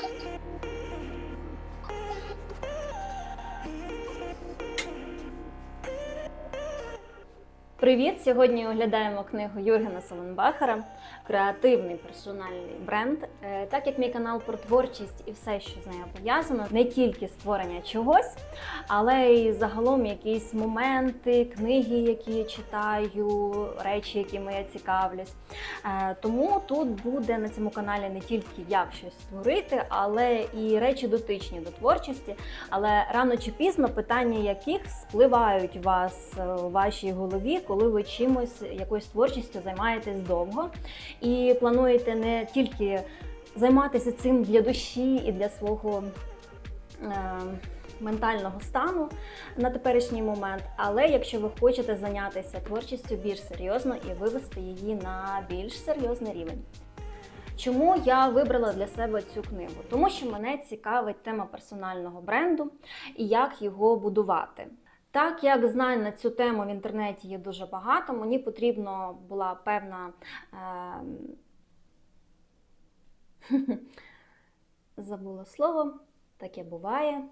Thank you. Привіт! Сьогодні оглядаємо книгу Юргена Соленбахера Креативний персональний бренд. Е, Так як мій канал про творчість і все, що з нею пов'язано, не тільки створення чогось, але й загалом якісь моменти, книги, які я читаю, речі, якими я цікавлюсь. Е, Тому тут буде на цьому каналі не тільки як щось створити, але і речі дотичні до творчості. Але рано чи пізно питання яких спливають вас е, у вашій голові, коли ви чимось якоюсь творчістю займаєтесь довго і плануєте не тільки займатися цим для душі і для свого. Е- Ментального стану на теперішній момент, але якщо ви хочете зайнятися творчістю більш серйозно і вивести її на більш серйозний рівень. Чому я вибрала для себе цю книгу? Тому що мене цікавить тема персонального бренду і як його будувати. Так як знань на цю тему в інтернеті є дуже багато, мені потрібна була певна. Е... Забула слово, таке буває.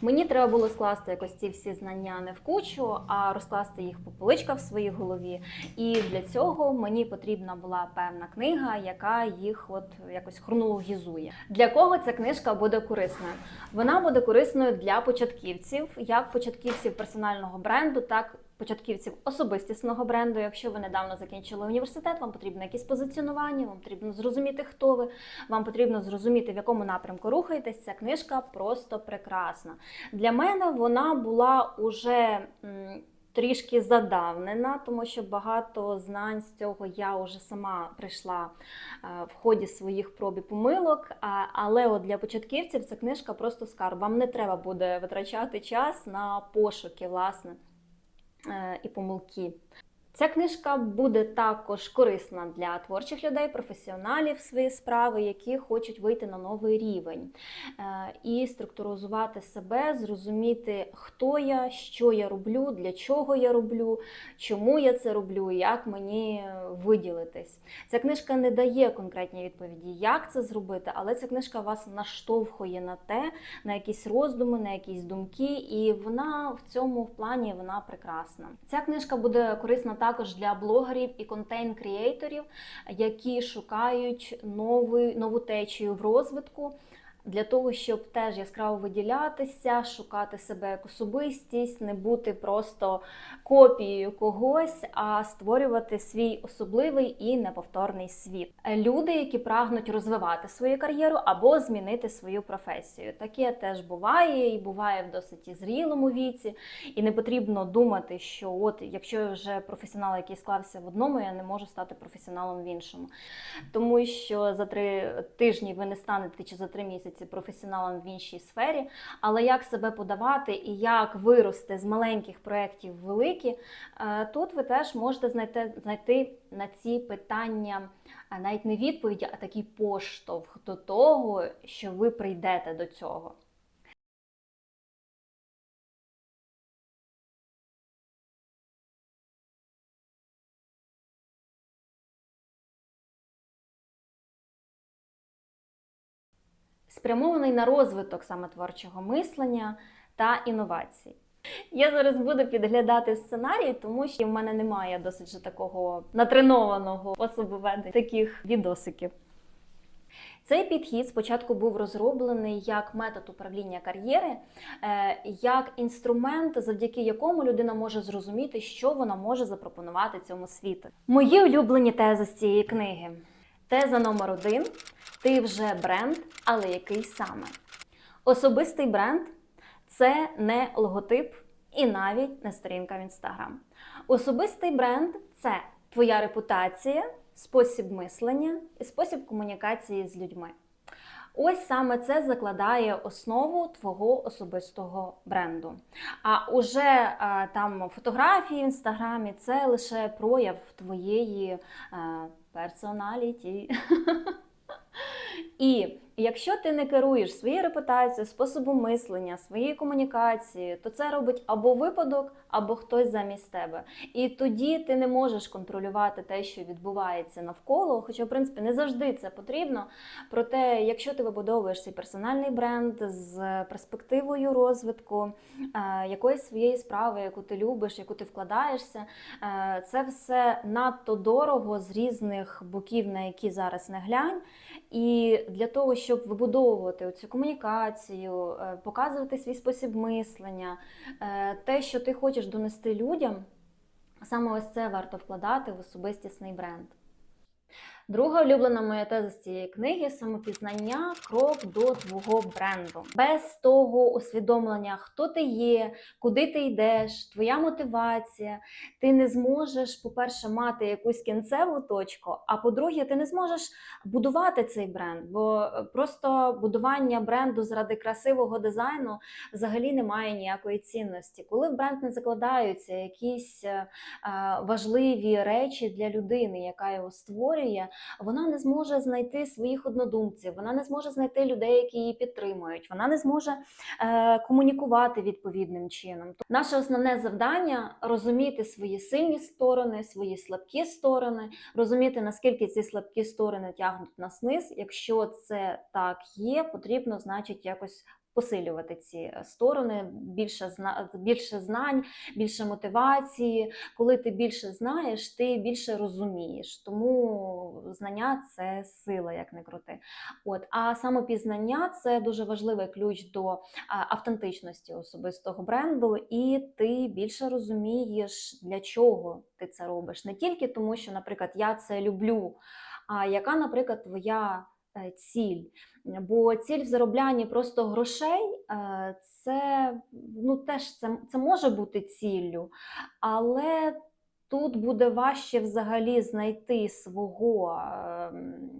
Мені треба було скласти якось ці всі знання не в кучу, а розкласти їх по поличках в своїй голові. І для цього мені потрібна була певна книга, яка їх от якось хронологізує. Для кого ця книжка буде корисною? Вона буде корисною для початківців, як початківців персонального бренду, так початківців особистісного бренду. Якщо ви недавно закінчили університет, вам потрібно якесь позиціонування, вам потрібно зрозуміти, хто ви, вам потрібно зрозуміти, в якому напрямку рухаєтесь. Ця книжка просто прекрасна. Для мене вона була уже. Трішки задавнена, тому що багато знань з цього я вже сама прийшла в ході своїх проб і помилок. Але от для початківців ця книжка просто скарб. Вам не треба буде витрачати час на пошуки, власне. Е, і помилки. Ця книжка буде також корисна для творчих людей, професіоналів своєї справи, які хочуть вийти на новий рівень е, і структуризувати себе, зрозуміти, хто я, що я роблю, для чого я роблю, чому я це роблю, як мені виділитись. Ця книжка не дає конкретні відповіді, як це зробити, але ця книжка вас наштовхує на те, на якісь роздуми, на якісь думки, і вона в цьому плані вона прекрасна. Ця книжка буде корисна також для блогерів і контент-кріейторів, які шукають нову, нову течію в розвитку. Для того, щоб теж яскраво виділятися, шукати себе як особистість, не бути просто копією когось, а створювати свій особливий і неповторний світ. Люди, які прагнуть розвивати свою кар'єру або змінити свою професію. Таке теж буває, і буває в досить зрілому віці. І не потрібно думати, що от якщо я вже професіонал, який склався в одному, я не можу стати професіоналом в іншому. Тому що за три тижні ви не станете чи за три місяці місяці професіоналом в іншій сфері, але як себе подавати і як вирости з маленьких проєктів в великі, е, тут ви теж можете знайти, знайти на ці питання е, навіть не відповіді, а такий поштовх до того, що ви прийдете до цього. Спрямований на розвиток саме творчого мислення та інновацій. Я зараз буду підглядати сценарій, тому що в мене немає досить же такого натренованого способу таких відосиків. Цей підхід спочатку був розроблений як метод управління кар'єри, е, як інструмент, завдяки якому людина може зрозуміти, що вона може запропонувати цьому світу. Мої улюблені тези з цієї книги. Теза номер один ти вже бренд, але який саме? Особистий бренд це не логотип і навіть не сторінка в інстаграм. Особистий бренд це твоя репутація, спосіб мислення і спосіб комунікації з людьми. Ось саме це закладає основу твого особистого бренду. А уже а, там фотографії в інстаграмі це лише прояв твоєї а, персоналіті. І якщо ти не керуєш своєю репутацією, способом мислення, своєю комунікацією, то це робить або випадок, або хтось замість тебе. І тоді ти не можеш контролювати те, що відбувається навколо. Хоча, в принципі, не завжди це потрібно. Проте, якщо ти вибудовуєш свій персональний бренд з перспективою розвитку е, якоїсь своєї справи, яку ти любиш, яку ти вкладаєшся, е, це все надто дорого з різних боків, на які зараз не глянь. І для того, щоб вибудовувати цю комунікацію, е, показувати свій спосіб мислення, е, те, що ти хочеш донести людям, саме ось це варто вкладати в особистісний бренд. Друга улюблена моя теза з цієї книги самопізнання крок до твого бренду. Без того усвідомлення, хто ти є, куди ти йдеш, твоя мотивація, ти не зможеш, по-перше, мати якусь кінцеву точку, а по-друге, ти не зможеш будувати цей бренд, бо е, просто будування бренду заради красивого дизайну взагалі не має ніякої цінності. Коли в бренд не закладаються якісь е, е, важливі речі для людини, яка його створює, вона не зможе знайти своїх однодумців, вона не зможе знайти людей, які її підтримують, вона не зможе е, комунікувати відповідним чином. Наше основне завдання розуміти свої сильні сторони, свої слабкі сторони, розуміти наскільки ці слабкі сторони тягнуть нас вниз. Якщо це так є, потрібно, значить, якось. Посилювати ці е, сторони, більше зна... більше знань, більше мотивації. Коли ти більше знаєш, ти більше розумієш. Тому знання це сила, як не крути. От а самопізнання це дуже важливий ключ до автентичності особистого бренду, і ти більше розумієш, для чого ти це робиш. Не тільки тому, що, наприклад, я це люблю, а яка, наприклад, твоя е, ціль. Бо ціль в зароблянні просто грошей е, це ну теж це, це може бути ціллю, але тут буде важче взагалі знайти свого ем,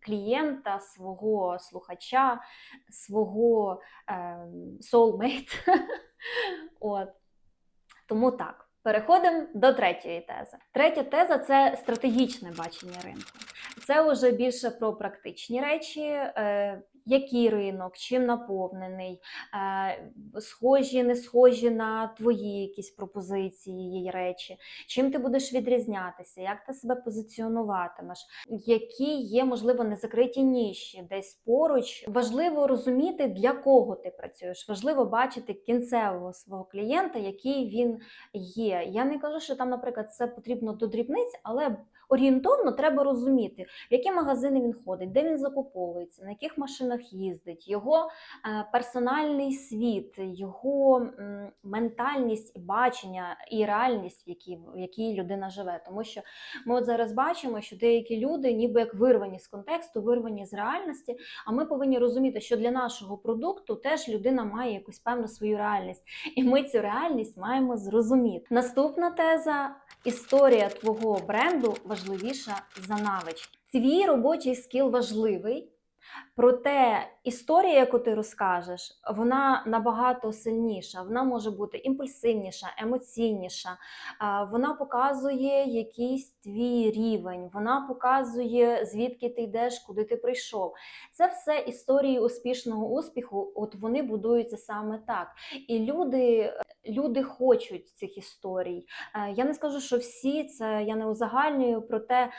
клієнта, свого слухача, свого ем, soulmate. От. Тому так. Переходимо до третьої тези. Третя теза це стратегічне бачення ринку. Це вже більше про практичні речі, е, який ринок, чим наповнений, е, схожі, не схожі на твої якісь пропозиції і речі, чим ти будеш відрізнятися, як ти себе позиціонуватимеш, які є, можливо, незакриті ніші десь поруч. Важливо розуміти, для кого ти працюєш. Важливо бачити кінцевого свого клієнта, який він є. Я не кажу, що там, наприклад, це потрібно до дрібниць, але орієнтовно треба розуміти, в які магазини він ходить, де він закуповується, на яких машинах їздить, його е, персональний світ, його ментальність, бачення і реальність, в якій, в якій людина живе. Тому що ми от зараз бачимо, що деякі люди, ніби як вирвані з контексту, вирвані з реальності. А ми повинні розуміти, що для нашого продукту теж людина має якусь певну свою реальність, і ми цю реальність маємо зрозуміти. Наступна теза. Історія твого бренду важливіша за навички. Твій робочий скіл важливий, проте історія, яку ти розкажеш, вона набагато сильніша. Вона може бути імпульсивніша, емоційніша. Вона показує якийсь твій рівень, вона показує, звідки ти йдеш, куди ти прийшов. Це все історії успішного успіху. От вони будуються саме так. І люди. Люди хочуть цих історій. Е, Я не скажу, що всі це я не узагальнюю, проте е,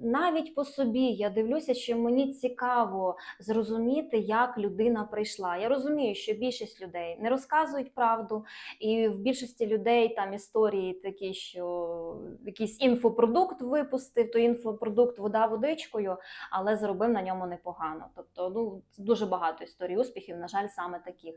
навіть по собі я дивлюся, що мені цікаво зрозуміти, як людина прийшла. Я розумію, що більшість людей не розказують правду, і в більшості людей там історії такі, що якийсь інфопродукт випустив, то інфопродукт вода водичкою, але зробив на ньому непогано. Тобто, ну дуже багато історій успіхів, на жаль, саме таких.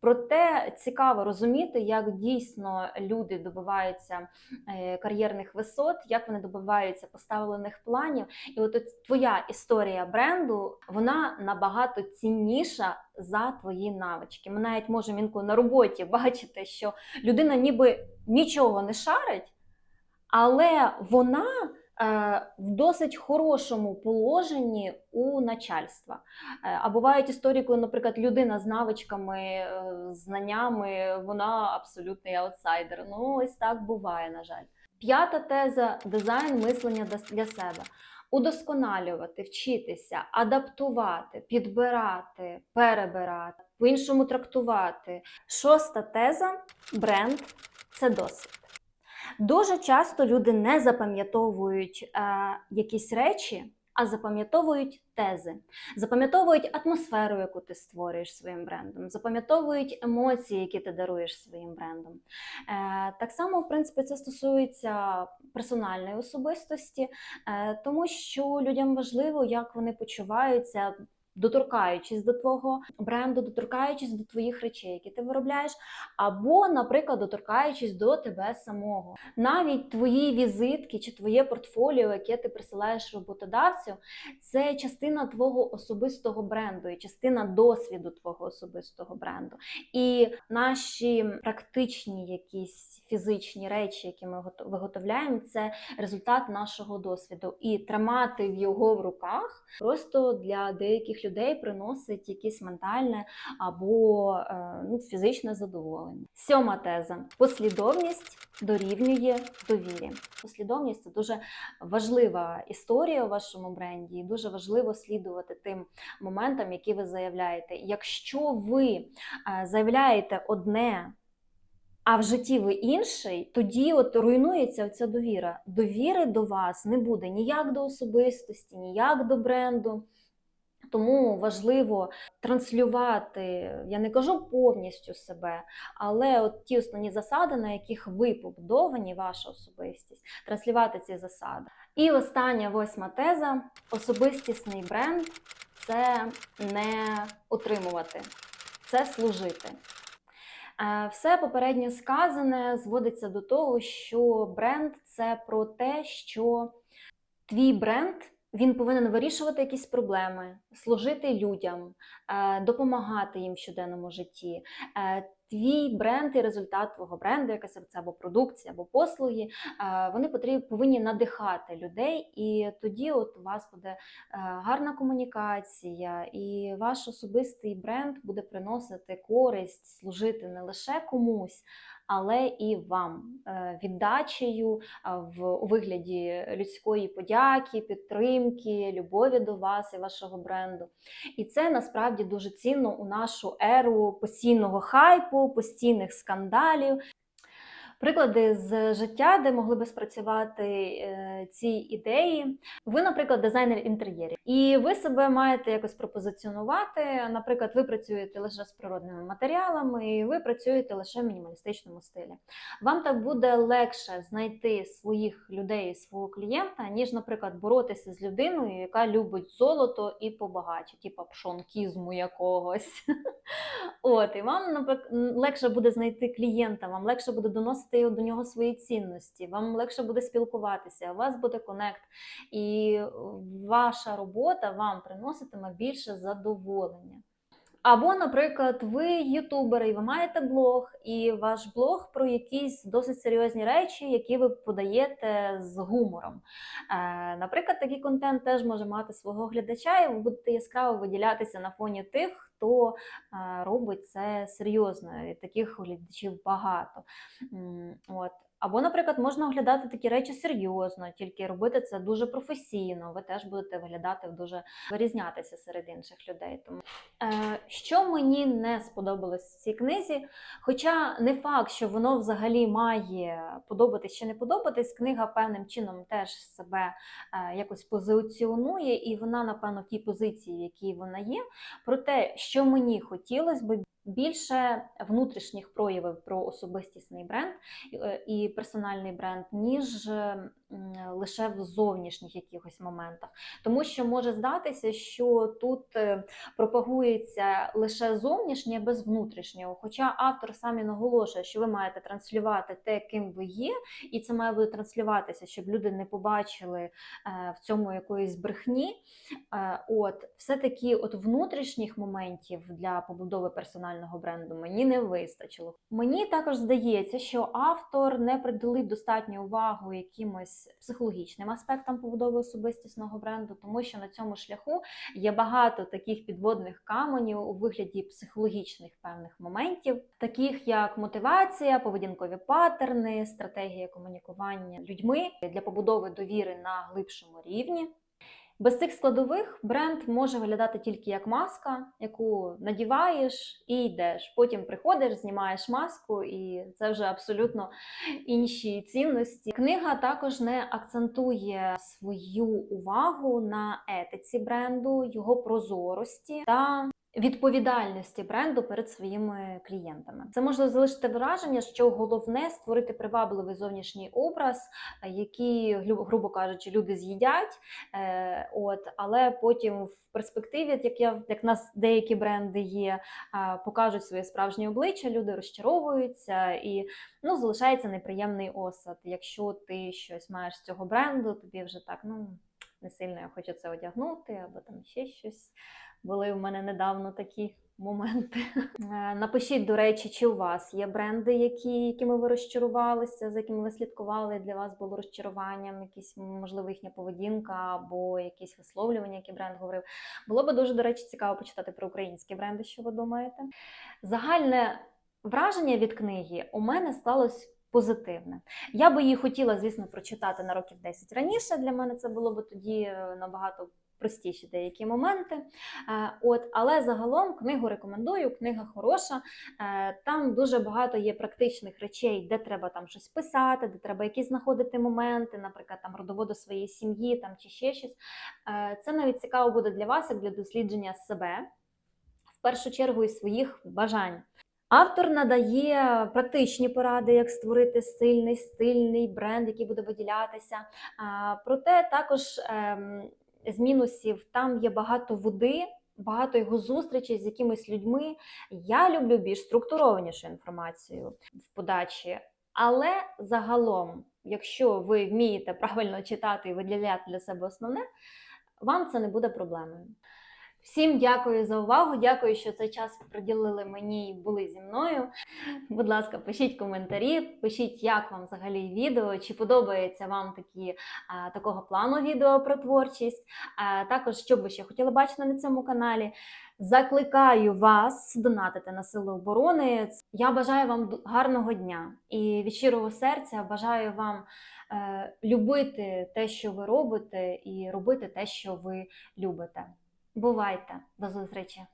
Проте цікаво розуміти, як дійсно люди добиваються е, кар'єрних висот, як вони добиваються поставлених планів. І от твоя історія бренду вона набагато цінніша за твої навички. Ми навіть можемо інколи на роботі бачити, що людина ніби нічого не шарить, але вона е, в досить хорошому положенні у начальства. Е, А бувають історії, коли, наприклад, людина з навичками, е, знаннями, вона абсолютний аутсайдер. Ну, ось так буває, на жаль. П'ята теза дизайн мислення для себе. удосконалювати, вчитися, адаптувати, підбирати, перебирати, по-іншому трактувати. Шоста теза бренд це досвід. Дуже часто люди не запам'ятовують е, якісь речі, а запам'ятовують тези, запам'ятовують атмосферу, яку ти створюєш своїм брендом, запам'ятовують емоції, які ти даруєш своїм брендом. Е, так само, в принципі, це стосується персональної особистості, е, тому що людям важливо, як вони почуваються. Доторкаючись до твого бренду, доторкаючись до твоїх речей, які ти виробляєш, або, наприклад, доторкаючись до тебе самого. Навіть твої візитки чи твоє портфоліо, яке ти присилаєш роботодавцю, це частина твого особистого бренду і частина досвіду твого особистого бренду. І наші практичні якісь фізичні речі, які ми гото- виготовляємо, це результат нашого досвіду. І тримати його в руках просто для деяких людей приносить якесь ментальне або е, ну, фізичне задоволення. Сьома теза: послідовність дорівнює довірі. Послідовність це дуже важлива історія у вашому бренді, і дуже важливо слідувати тим моментам, які ви заявляєте. Якщо ви е, заявляєте одне. А в житті ви інший, тоді от руйнується ця довіра. Довіри до вас не буде ніяк до особистості, ніяк до бренду. Тому важливо транслювати, я не кажу повністю себе, але от ті основні засади, на яких ви побудовані, ваша особистість, транслювати ці засади. І остання восьма теза: особистісний бренд це не утримувати, це служити. Е, Все попередньо сказане зводиться до того, що бренд це про те, що твій бренд він повинен вирішувати якісь проблеми, служити людям, е, допомагати їм в щоденному житті. Е, Твій бренд і результат твого бренду, якась це або продукція, або послуги, е, вони потрібні повинні надихати людей, і тоді от у вас буде гарна комунікація, і ваш особистий бренд буде приносити користь, служити не лише комусь, але і вам е, віддачею в вигляді людської подяки, підтримки, любові до вас і вашого бренду. І це насправді дуже цінно у нашу еру постійного хайпу, постійних скандалів. Приклади з життя, де могли би спрацювати е, ці ідеї. Ви, наприклад, дизайнер інтер'єрів, і ви себе маєте якось пропозиціонувати. Наприклад, ви працюєте лише з природними матеріалами, і ви працюєте лише в мінімалістичному стилі. Вам так буде легше знайти своїх людей, свого клієнта, ніж, наприклад, боротися з людиною, яка любить золото і побагаче, типа пшонкізму якогось. От, і вам наприк- м, легше буде знайти клієнта, вам легше буде доносити його- до нього свої цінності, вам легше буде спілкуватися, у вас буде конект, і ваша робота вам приноситиме більше задоволення. Або, наприклад, ви ютубери, і ви маєте блог, і ваш блог про якісь досить серйозні речі, які ви подаєте з гумором. Е, наприклад, такий контент теж може мати свого глядача, і ви будете яскраво виділятися на фоні тих, хто е, робить це серйозно. І таких глядачів багато. От. Або, наприклад, можна оглядати такі речі серйозно, тільки робити це дуже професійно. Ви теж будете виглядати дуже вирізнятися серед інших людей. Тому е, що мені не сподобалось в цій книзі, хоча не факт, що воно взагалі має подобатись чи не подобатись, книга певним чином теж себе е, якось позиціонує, і вона, напевно, в тій позиції, в якій вона є. Проте, що мені хотілося би більше внутрішніх проявів про особистісний бренд е, і персональний бренд, ніж м, лише в зовнішніх якихось моментах. Тому що може здатися, що тут е, пропагується лише зовнішнє без внутрішнього. Хоча автор сам і наголошує, що ви маєте транслювати те, ким ви є, і це має бути транслюватися, щоб люди не побачили е, в цьому якоїсь брехні. Е, От, все-таки от внутрішніх моментів для побудови персонального бренду мені не вистачило. Мені також здається, що автор не приділив достатньо увагу якимось психологічним аспектом побудови особистісного бренду, тому що на цьому шляху є багато таких підводних каменів у вигляді психологічних певних моментів, таких як мотивація, поведінкові паттерни, стратегія комунікування людьми для побудови довіри на глибшому рівні. Без цих складових бренд може виглядати тільки як маска, яку надіваєш і йдеш. Потім приходиш, знімаєш маску, і це вже абсолютно інші цінності. Книга також не акцентує свою увагу на етиці бренду, його прозорості та відповідальності бренду перед своїми клієнтами. Це може залишити враження, що головне створити привабливий зовнішній образ, е, який, грубо кажучи, люди з'їдять. Е, от, але потім в перспективі, як я як нас деякі бренди є, а, покажуть своє справжнє обличчя, люди розчаровуються і ну, залишається неприємний осад. Якщо ти щось маєш з цього бренду, тобі вже так ну не сильно я хочу це одягнути, або там ще щось. Були в мене недавно такі моменти. Е, Напишіть, до речі, чи у вас є бренди, які, якими ви розчарувалися, за якими ви слідкували, для вас було розчаруванням, якісь, можливо, їхня поведінка або якісь висловлювання, які бренд говорив. Було би дуже, до речі, цікаво почитати про українські бренди, що ви думаєте. Загальне враження від книги у мене сталося позитивне. Я би її хотіла, звісно, прочитати на років 10 раніше. Для мене це було б тоді е, набагато простіші деякі моменти. Е, От, але загалом книгу рекомендую, книга хороша. Е, Там дуже багато є практичних речей, де треба там щось писати, де треба якісь знаходити моменти, наприклад, там родоводу своєї сім'ї там, чи ще щось. Е, Це навіть цікаво буде для вас, як для дослідження себе, в першу чергу і своїх бажань. Автор надає практичні поради, як створити сильний, стильний бренд, який буде виділятися. Проте також ем, з мінусів там є багато води, багато його зустрічей з якимись людьми. Я люблю більш структурованішу інформацію в подачі. Але загалом, якщо ви вмієте правильно читати і виділяти для себе основне, вам це не буде проблемою. Всім дякую за увагу. Дякую, що цей час приділили мені і були зі мною. Будь ласка, пишіть коментарі, пишіть, як вам взагалі відео, чи подобається вам такі а, такого плану відео про творчість. А, також, що б ви ще хотіли бачити на цьому каналі. Закликаю вас донатити на сили оборони. Я бажаю вам гарного дня і від щирого серця бажаю вам е, любити те, що ви робите, і робити те, що ви любите. Бувайте, до зустрічі!